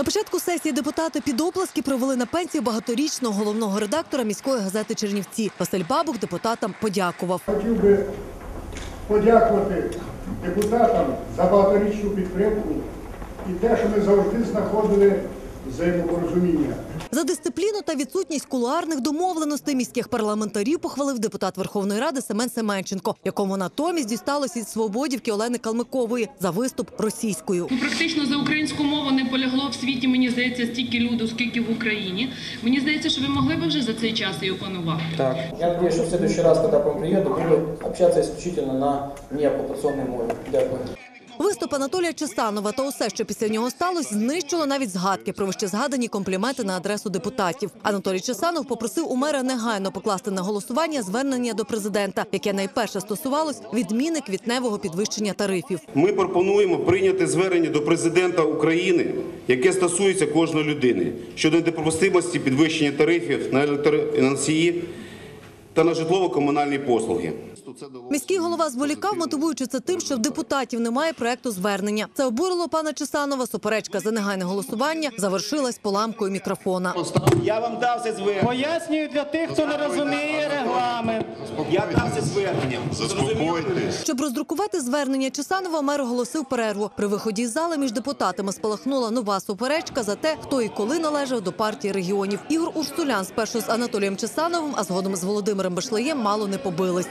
На початку сесії депутати під оплески провели на пенсію багаторічного головного редактора міської газети Чернівці. Василь Бабук депутатам подякував. Хотів би подякувати депутатам за багаторічну підтримку і те, що ми завжди знаходили взаємопорозуміння. За дисципліну та відсутність кулуарних домовленостей міських парламентарів похвалив депутат Верховної Ради Семен Семенченко, якому натомість дісталось від свободівки Олени Калмикової за виступ російською. Практично за українську мову не полягло в світі, мені здається, стільки люду, скільки в Україні. Мені здається, що ви могли б вже за цей час її опанувати. Так. Я надеюсь, что в следующий раз, когда к вам приеду, буду общаться исключительно на неоккупационной мове. Дякую. Виступ Анатолія Чесанова та усе, що після нього сталося, знищило навіть згадки про вище згадані компліменти на адресу депутатів. Анатолій Чесанов попросив у мера негайно покласти на голосування звернення до президента, яке найперше стосувалось відміни квітневого підвищення тарифів. Ми пропонуємо прийняти звернення до президента України, яке стосується кожної людини щодо недопустимості підвищення тарифів на електроносії та на житлово-комунальні послуги. Міський голова зволікав, мотивуючи це тим, що в депутатів немає проекту звернення. Це обурило пана Чесанова. Суперечка за негайне голосування завершилась поламкою мікрофона. Я вам дав це звернення. Пояснюю для тих, хто не розуміє регламент. Я дав це звернення. Заспокойтесь. Щоб роздрукувати звернення Чесанова, мер оголосив перерву. При виході з зали між депутатами спалахнула нова суперечка за те, хто і коли належав до партії регіонів. Ігор Урсулян спершу з Анатолієм Чесановим, а згодом з Володимиром Башлеєм мало не побились.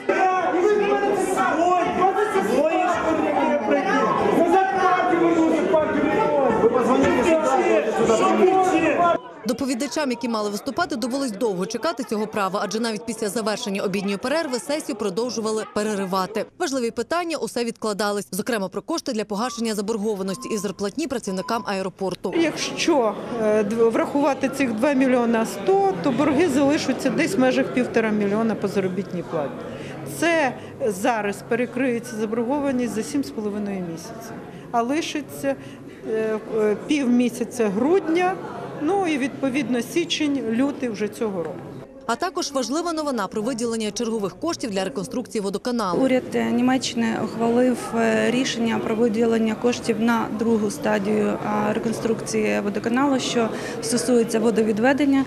Доповідачам, які мали виступати, довелось довго чекати цього права, адже навіть після завершення обідньої перерви сесію продовжували переривати. Важливі питання усе відкладались, зокрема про кошти для погашення заборгованості і зарплатні працівникам аеропорту. Якщо е, врахувати цих 2 мільйона 100, то борги залишаться десь в межах півтора мільйона по заробітній платі. Це зараз перекриється заборгованість за 7,5 місяців, а лишиться е, е, пів місяця грудня, ну і відповідно січень, лютий вже цього року. А також важлива новина про виділення чергових коштів для реконструкції водоканалу. Уряд е, Німеччини ухвалив рішення про виділення коштів на другу стадію реконструкції водоканалу, що стосується водовідведення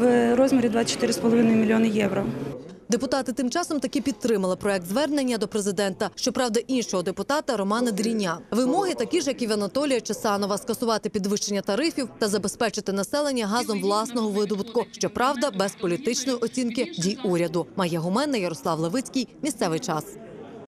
в розмірі 24,5 мільйони євро. Депутати тим часом таки підтримали проект звернення до президента. Щоправда, іншого депутата Романа Дріня. Вимоги такі ж, як і в Анатолія Чесанова, скасувати підвищення тарифів та забезпечити населення газом власного видобутку. Щоправда, без політичної оцінки дій уряду. Має гуменна Ярослав Левицький. Місцевий час.